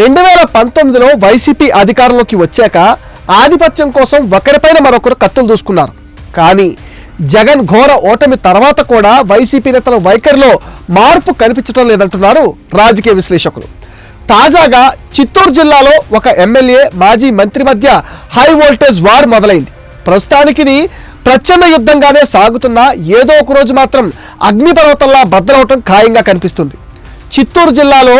రెండు వేల పంతొమ్మిదిలో వైసీపీ అధికారంలోకి వచ్చాక ఆధిపత్యం కోసం ఒకరిపైన మరొకరు కత్తులు దూసుకున్నారు. కానీ జగన్ ఘోర ఓటమి తర్వాత కూడా వైసీపీ నేతల వైఖరిలో మార్పు కనిపించడం లేదంటున్నారు రాజకీయ విశ్లేషకులు. తాజాగా చిత్తూరు జిల్లాలో ఒక ఎమ్మెల్యే మాజీ మంత్రి మధ్య హై వోల్టేజ్ వార్ మొదలైంది. ప్రస్తుతానికి ఇది ప్రచండ యుద్ధంగానే సాగుతున్నా ఏదో ఒక రోజు మాత్రం అగ్నిపర్వతంలా బద్దలవటం ఖాయంగా కనిపిస్తుంది. చిత్తూరు జిల్లాలో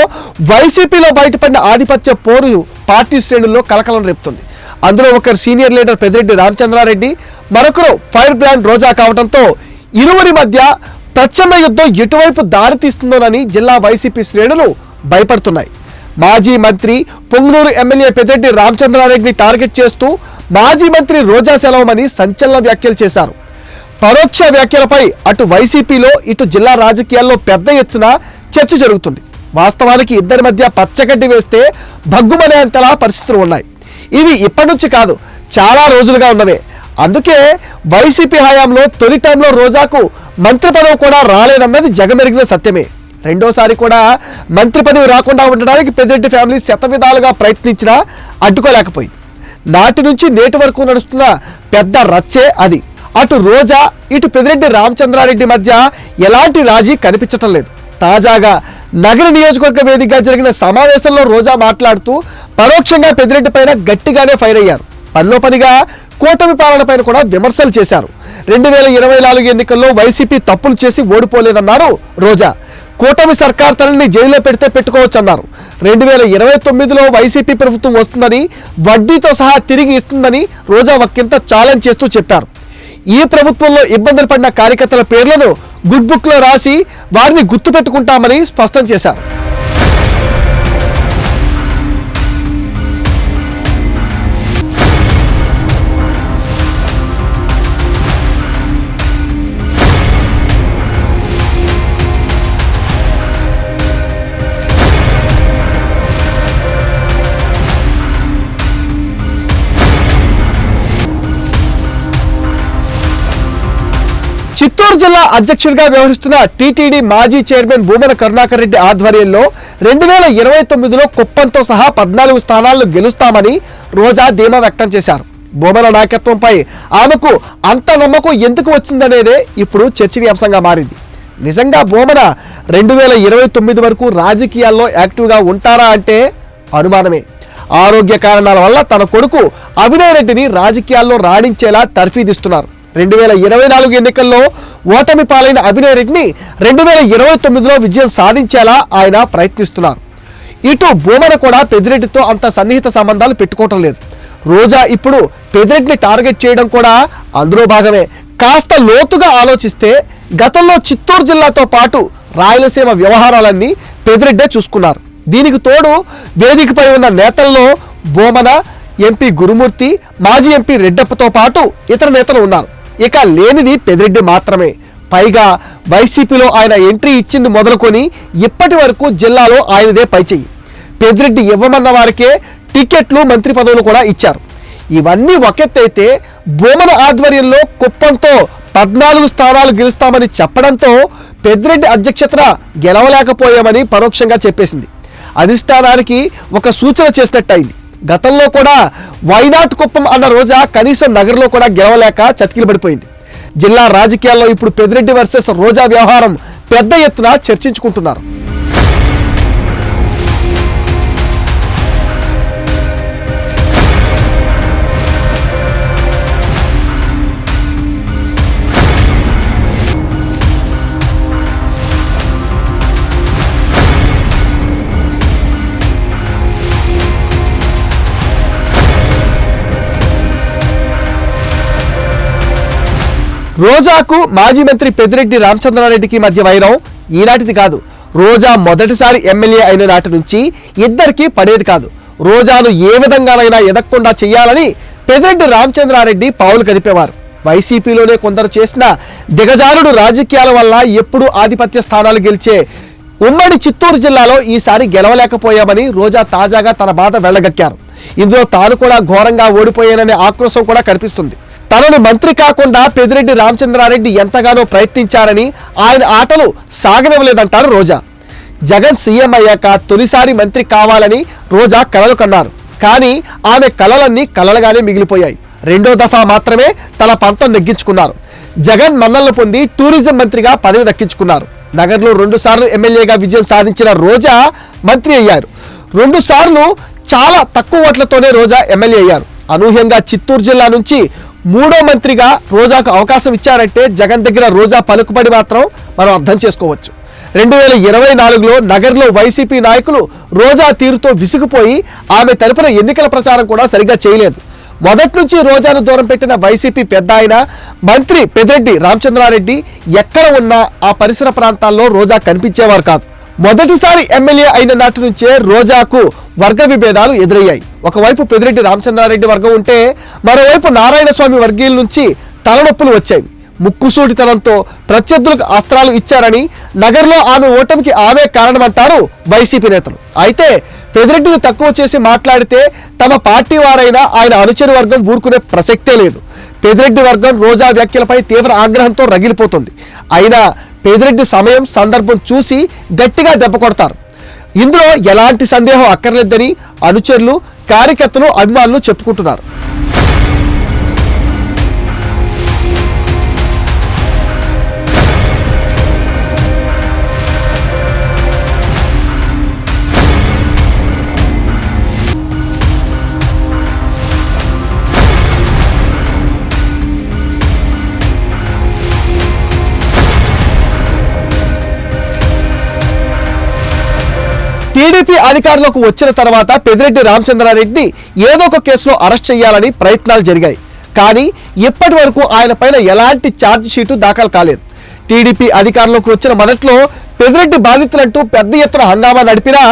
వైసీపీలో బయటపడిన ఆధిపత్య పోరు పార్టీ శ్రేణుల్లో కలకలం రేపుతుంది. అందులో ఒకరు సీనియర్ లీడర్ పెద్దిరెడ్డి రామచంద్రారెడ్డి మరొకరు ఫైర్ బ్రాండ్ రోజా కావడంతో ఇరువురి మధ్య ప్రచండ యుద్ధం ఎటువైపు దారి తీస్తుందోనని జిల్లా వైసీపీ శ్రేణులు భయపడుతున్నాయి. మాజీ మంత్రి పొంగనూరు ఎమ్మెల్యే పెద్దిరెడ్డి రామచంద్రారెడ్డిని టార్గెట్ చేస్తూ మాజీ మంత్రి రోజా సెలవమని సంచలన వ్యాఖ్యలు చేశారు. పరోక్ష వ్యాఖ్యలపై అటు వైసీపీలో ఇటు జిల్లా రాజకీయాల్లో పెద్ద ఎత్తున చర్చ జరుగుతుంది. వాస్తవానికి ఇద్దరి మధ్య పచ్చగడ్డి వేస్తే భగ్గుమనేంతలా పరిస్థితులు ఉన్నాయి. ఇవి ఇప్పటి నుంచి కాదు చాలా రోజులుగా ఉన్నవే. అందుకే వైసీపీ హయాంలో తొలి టైంలో రోజాకు మంత్రి పదవి కూడా రాలేదన్నది జగమెరిగిన సత్యమే. రెండోసారి కూడా మంత్రి పదవి రాకుండా ఉండడానికి పెద్దిరెడ్డి ఫ్యామిలీ శతవిధాలుగా ప్రయత్నించినా అడ్డుకోలేకపోయింది. నాటి నుంచి నేటి వరకు నడుస్తున్న పెద్ద రచ్చే అది. అటు రోజా ఇటు పెద్దిరెడ్డి రామచంద్రారెడ్డి మధ్య ఎలాంటి రాజీ కనిపించటం లేదు. తాజాగా నగర నియోజకవర్గ వేదికగా జరిగిన సమావేశంలో రోజా మాట్లాడుతూ పరోక్షంగా పెద్దిరెడ్డి పైన గట్టిగానే ఫైర్ అయ్యారు. పనిలో పనిగా కూటమి పాలన పైన కూడా విమర్శలు చేశారు. రెండు వేల ఇరవై నాలుగు ఎన్నికల్లో వైసీపీ తప్పులు చేసి ఓడిపోలేదన్నారు రోజా. కూటమి సర్కార్ తనని జైల్లో పెడితే పెట్టుకోవచ్చన్నారు. రెండు వేల ఇరవై తొమ్మిదిలో వైసీపీ ప్రభుత్వం వస్తుందని వడ్డీతో సహా తిరిగి ఇస్తుందని రోజా ఒక్కింత ఛాలెంజ్ చేస్తూ చెప్పారు. ఈ ప్రభుత్వంలో ఇబ్బందులు పడిన కార్యకర్తల పేర్లను గుడ్ బుక్లో రాసి వారిని గుర్తుపెట్టుకుంటామని స్పష్టం చేశారు. చిత్తూరు జిల్లా అధ్యక్షుడిగా వ్యవహరిస్తున్న టీటీడీ మాజీ చైర్మన్ భూమన కరుణాకర్ రెడ్డి ఆధ్వర్యంలో రెండు వేల ఇరవై తొమ్మిదిలో కుప్పంతో సహా పద్నాలుగు స్థానాలను గెలుస్తామని రోజా ధీమా వ్యక్తం చేశారు. భూమన నాయకత్వంపై ఆమెకు అంత నమ్మకం ఎందుకు వచ్చిందనేదే ఇప్పుడు చర్చనీయాంశంగా మారింది. నిజంగా భూమన రెండు వేల ఇరవై తొమ్మిది వరకు రాజకీయాల్లో యాక్టివ్గా ఉంటారా అంటే అనుమానమే. ఆరోగ్య కారణాల వల్ల తన కొడుకు అభినయ్ రెడ్డిని రాజకీయాల్లో రాణించేలా తర్ఫీదిస్తున్నారు. రెండు వేల ఇరవై నాలుగు ఎన్నికల్లో ఓటమి పాలైన అభినయ్ రెడ్డిని రెండు వేల ఇరవై తొమ్మిదిలో విజయం సాధించేలా ఆయన ప్రయత్నిస్తున్నారు. ఇటు భూమన కూడా పెద్దిరెడ్డితో అంత సన్నిహిత సంబంధాలు పెట్టుకోవటం లేదు. రోజా ఇప్పుడు పెద్దిరెడ్డిని టార్గెట్ చేయడం కూడా అందులో భాగమే. కాస్త లోతుగా ఆలోచిస్తే గతంలో చిత్తూరు జిల్లాతో పాటు రాయలసీమ వ్యవహారాలన్నీ పెద్దిరెడ్డే చూసుకున్నారు. దీనికి తోడు వేదికపై ఉన్న నేతల్లో బోమన ఎంపీ గురుమూర్తి మాజీ ఎంపీ రెడ్డప్పతో పాటు ఇతర నేతలు ఉన్నారు. ఇక లేనిది పెదిరెడ్డి మాత్రమే. పైగా వైసీపీలో ఆయన ఎంట్రీ ఇచ్చింది మొదలుకొని ఇప్పటి వరకు జిల్లాలో ఆయనదే పైచేయి. పెదిరెడ్డి ఇవ్వమన్న వారికే టికెట్లు మంత్రి పదవులు కూడా ఇచ్చారు. ఇవన్నీ ఒకెత్తైతే బోమన ఆధ్వర్యంలో కుప్పంతో పద్నాలుగు స్థానాలు గెలుస్తామని చెప్పడంతో పెద్దిరెడ్డి అధ్యక్షతన గెలవలేకపోయామని పరోక్షంగా చెప్పేసింది. అధిష్టానానికి ఒక సూచన చేసినట్టయింది. గతంలో కూడా వైనాట్ కుప్పం అన్న రోజా కనీసం నగరంలో కూడా గెలవలేక చతికిలు పడిపోయింది జిల్లా రాజకీయాల్లో ఇప్పుడు పెద్దిరెడ్డి వర్సెస్ రోజా వ్యవహారం పెద్ద ఎత్తున చర్చించుకుంటున్నారు. రోజాకు మాజీ మంత్రి పెద్దిరెడ్డి రామచంద్రారెడ్డికి మధ్య వైరం ఈనాటిది కాదు. రోజా మొదటిసారి ఎమ్మెల్యే అయిన నాటి నుంచి ఇద్దరికి పడేది కాదు. రోజాను ఏ విధంగానైనా ఎదగకుండా చేయాలని పెద్దిరెడ్డి రామచంద్రారెడ్డి పావులు కదిపేవారు. వైసీపీలోనే కొందరు చేసిన దిగజారుడు రాజకీయాల వల్ల ఎప్పుడూ ఆధిపత్య స్థానాలు గెలిచే ఉమ్మడి చిత్తూరు జిల్లాలో ఈసారి గెలవలేకపోయామని రోజా తాజాగా తన బాధ వెళ్ళగక్కారు. ఇందులో తాను కూడా ఘోరంగా ఓడిపోయాననే ఆక్రోశం కూడా కనిపిస్తుంది. తనను మంత్రి కాకుండా పెదిరెడ్డి రామచంద్రారెడ్డి ఎంతగానో ప్రయత్నించారని ఆయన ఆటలు సాగనివ్వలేదంటారు రోజా. జగన్ సీఎం అయ్యాక తొలిసారి మంత్రి కావాలని రోజా కలలు కన్నారు. కానీ ఆమె కలలన్నీ కలలుగానే మిగిలిపోయాయి. రెండో దఫా మాత్రమే తన పంతం నెగ్గించుకున్నారు. జగన్ మన్నలను పొంది టూరిజం మంత్రిగా పదవి దక్కించుకున్నారు. నగర్లో రెండు సార్లు ఎమ్మెల్యేగా విజయం సాధించిన రోజా మంత్రి అయ్యారు. రెండుసార్లు చాలా తక్కువ ఓట్లతోనే రోజా ఎమ్మెల్యే అయ్యారు. అనూహ్యంగా చిత్తూరు జిల్లా నుంచి మూడో మంత్రిగా రోజాకు అవకాశం ఇచ్చారంటే జగన్ దగ్గర రోజా పలుకుబడి మాత్రం మనం అర్థం చేసుకోవచ్చు. రెండు వేల ఇరవై నాలుగులో నగర్లో వైసీపీ నాయకులు రోజా తీరుతో విసిగిపోయి ఆమె తరపున ఎన్నికల ప్రచారం కూడా సరిగ్గా చేయలేదు. మొదటి నుంచి రోజాను దూరం పెట్టిన వైసీపీ పెద్ద ఆయన మంత్రి పెదరెడ్డి రామచంద్రారెడ్డి ఎక్కడ ఉన్నా ఆ పరిసర ప్రాంతాల్లో రోజా కనిపించేవారు కాదు. మొదటిసారి ఎమ్మెల్యే అయిన నాటి నుంచే రోజాకు వర్గ విభేదాలు ఎదురయ్యాయి. ఒకవైపు పెదిరెడ్డి రామచంద్రారెడ్డి వర్గం ఉంటే మరోవైపు నారాయణ స్వామి వర్గీయుల నుంచి తలనొప్పులు వచ్చాయి. ముక్కుసూటితనంతో ప్రత్యర్థులకు అస్త్రాలు ఇచ్చారని నగర్లో ఆమె ఓటమికి ఆమె కారణమంటారు వైసీపీ నేతలు. అయితే పెదిరెడ్డిని తక్కువ చేసి మాట్లాడితే తమ పార్టీ వారైనా ఆయన అనుచరు వర్గం ఊరుకునే ప్రసక్తే లేదు. పెదిరెడ్డి వర్గం రోజా వ్యాఖ్యలపై తీవ్ర ఆగ్రహంతో రగిలిపోతుంది. అయినా పెదిరెడ్డి సమయం సందర్భం చూసి గట్టిగా దెబ్బ కొడతారు. ఇందులో ఎలాంటి సందేహం అక్కర్లేదని అనుచరులు కార్యకర్తలు అభిమానులు చెప్పుకుంటున్నారు. టీడీపీ అధికారంలోకి వచ్చిన తర్వాత పెదిరెడ్డి రామచంద్రారెడ్డి ఏదో ఒక కేసులో అరెస్ట్ చేయాలని ప్రయత్నాలు జరిగాయి. కానీ ఇప్పటి వరకు ఆయన పైన ఎలాంటి ఛార్జ్ షీటు దాఖలు కాలేదు. టీడీపీ అధికారంలోకి వచ్చిన మొదట్లో పెదిరెడ్డి బాధితులంటూ పెద్ద ఎత్తున హంగామా నడిపినా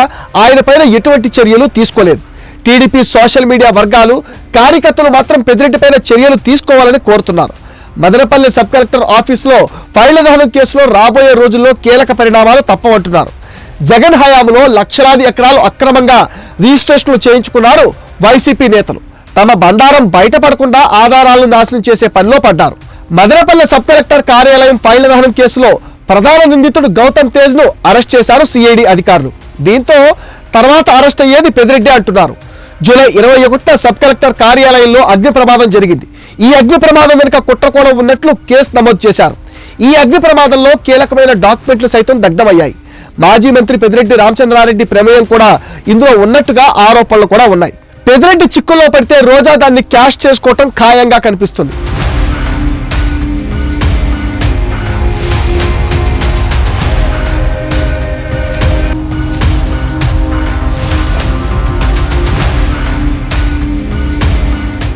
ఆయన పైన ఎటువంటి చర్యలు తీసుకోలేదు. టీడీపీ సోషల్ మీడియా వర్గాలు కార్యకర్తలు మాత్రం పెదిరెడ్డి పైన చర్యలు తీసుకోవాలని కోరుతున్నారు. మదనపల్లి సబ్ కలెక్టర్ ఆఫీసులో ఫైళ్ళ దహనం కేసులో రాబోయే రోజుల్లో కీలక పరిణామాలు తప్పవంటున్నారు. జగన్ హయాంలో లక్షలాది ఎకరాలు అక్రమంగా రిజిస్ట్రేషన్లు చేయించుకున్నారు వైసీపీ నేతలు. తమ బండారం బయటపడకుండా ఆధారాలను నాశనం చేసే పనిలో పడ్డారు. మదనపల్లె సబ్ కలెక్టర్ కార్యాలయం ఫైల్ దహనం కేసులో ప్రధాన నిందితుడు గౌతమ్ తేజ్ను అరెస్ట్ చేశారు సిఐడి అధికారులు. దీంతో తర్వాత అరెస్ట్ అయ్యేది పెదిరెడ్డి అంటున్నారు. జూలై ఇరవై ఒకటిన సబ్ కలెక్టర్ కార్యాలయంలో అగ్ని ప్రమాదం జరిగింది. ఈ అగ్ని ప్రమాదం వెనుక కుట్రకోణం ఉన్నట్లు కేసు నమోదు చేశారు. ఈ అగ్ని ప్రమాదంలో కీలకమైన డాక్యుమెంట్లు సైతం దగ్ధమయ్యాయి. మాజీ మంత్రి పెదిరెడ్డి రామచంద్రారెడ్డి ప్రమేయం కూడా ఇందులో ఉన్నట్టుగా ఆరోపణలు కూడా ఉన్నాయి. పెద్దిరెడ్డి చిక్కుల్లో పడితే రోజా దాన్ని క్యాష్ చేసుకోవటం ఖాయంగా కనిపిస్తుంది.